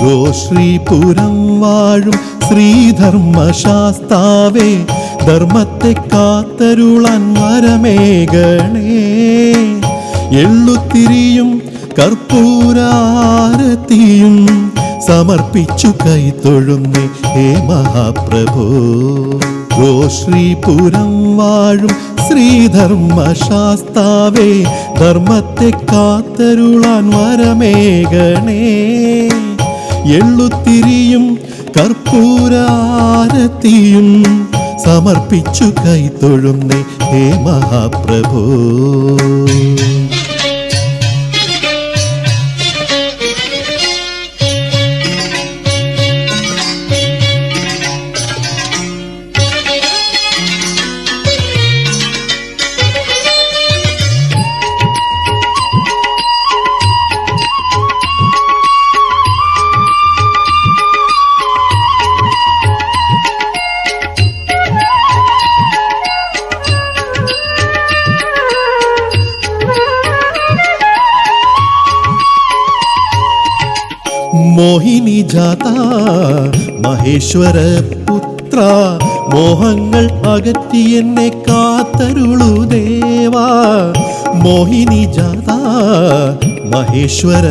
ഗോശ്രീപുരം വാഴും ശ്രീധർമ്മശാസ്താവേ ധർമ്മത്തെ കാത്തരുളാൻ വരമേകണേ. എള്ളുത്തിരിയും കർപ്പൂരാരത്തിയും സമർപ്പിച്ചു കൈത്തൊഴുന്നേ ഹേ മഹാപ്രഭു. ഗോശ്രീപുരം വാഴും ശ്രീധർമ്മശാസ്താവേ ധർമ്മത്തെ കാത്തരുളാൻ വരമേകണേ. എള്ളുത്തിരിയും കർപ്പൂരാരത്തിയും സമർപ്പിച്ചു കൈത്തൊഴുന്നേ ഹേ മഹാപ്രഭു. മോഹിനി ജാത മഹേശ്വര പുത്ര മോഹങ്ങൾ അകറ്റി എന്നെ കാത്തരുളു ദേവാ. മോഹിനി ജാത മഹേശ്വര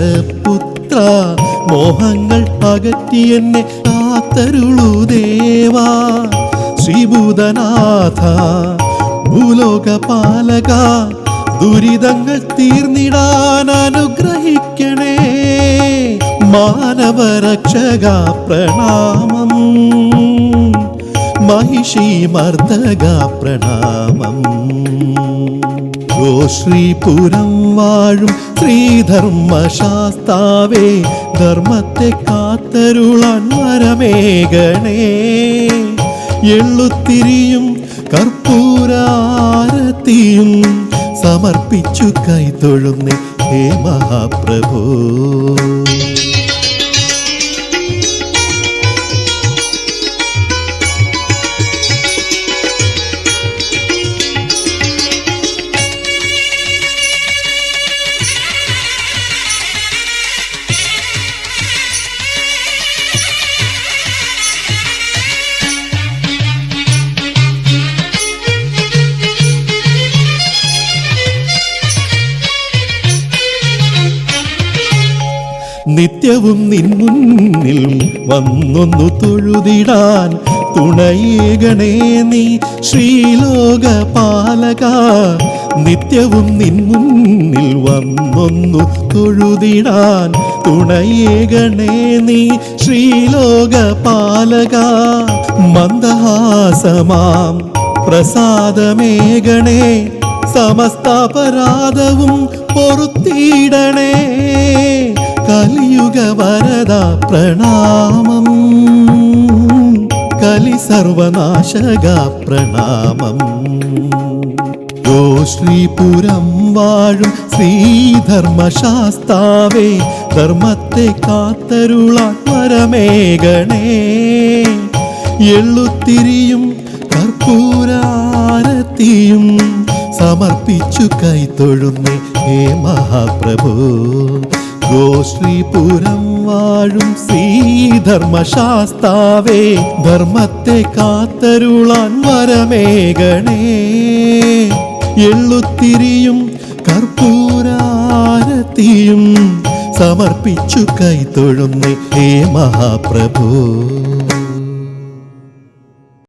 പുത്ര മോഹങ്ങൾ അകറ്റി എന്നെ കാത്തരുളു ദേവാ. ശ്രീഭൂതനാഥ ഭൂലോകപാലക ദുരിതങ്ങൾ തീർന്നിടാൻ അനുഗ്രഹിക്കണേ. മാനവരക്ഷക പ്രണാമം മഹിഷി മർദ്ദക പ്രണാമം ഗോശ്രീപുരം വാഴും ശ്രീധർമ്മശാസ്താവേ ധർമ്മത്തെ കാത്തരുളാൻ വരമേകണേ എള്ളുത്തിരിയും കർപ്പൂരാരത്തിയും സമർപ്പിച്ചു കൈത്തൊഴുന്നേ ഹേ മഹാപ്രഭു. നിത്യവും നിൻ മുന്നിൽ വന്നൊന്നു തൊഴുതിടാൻ തുണയേകണേ നീ ശ്രീലോക പാലക നിത്യവും നിൻ മുന്നിൽ വന്നൊന്നു തൊഴുതിടാൻ തുണയേകണേ നീ ശ്രീലോക പാലക മന്ദഹാസമാം പ്രസാദമേകണേ സമസ്താപരാധവും പൊറുത്തിടണേ. കലിയുഗ വരദ പ്രണാമം. കലി സർവനാശക പ്രണാമം. ഗോശ്രീപുരം വാഴും ശ്രീധർമ്മശാസ്താവേ ധർമ്മത്തെ കാത്തരുളാൻ വരമേകണേ എള്ളുത്തിരിയും കർപ്പൂരാരത്തിയും സമർപ്പിച്ചു കൈത്തൊഴുന്നേ ഹേ മഹാപ്രഭു. ഗോശ്രീപുരം വാഴും ശ്രീധർമ്മശാസ്താവേ ധർമ്മത്തെ കാത്തരുളാൻ വരമേകണേ എള്ളുത്തിരിയും കർപ്പൂരാരത്തിയും സമർപ്പിച്ചു കൈത്തൊഴുന്നേ ഹേ മഹാപ്രഭു.